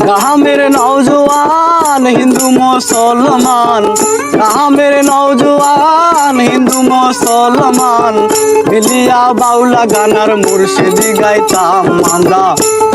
গ্রামের নৌজওয়ান হিন্দু মুসলমান গ্রামের নৌজওয়ান হিন্দু মুসলমান মিলিয়া বাউলা গানার মুর্শিদি গাইতাম আমরা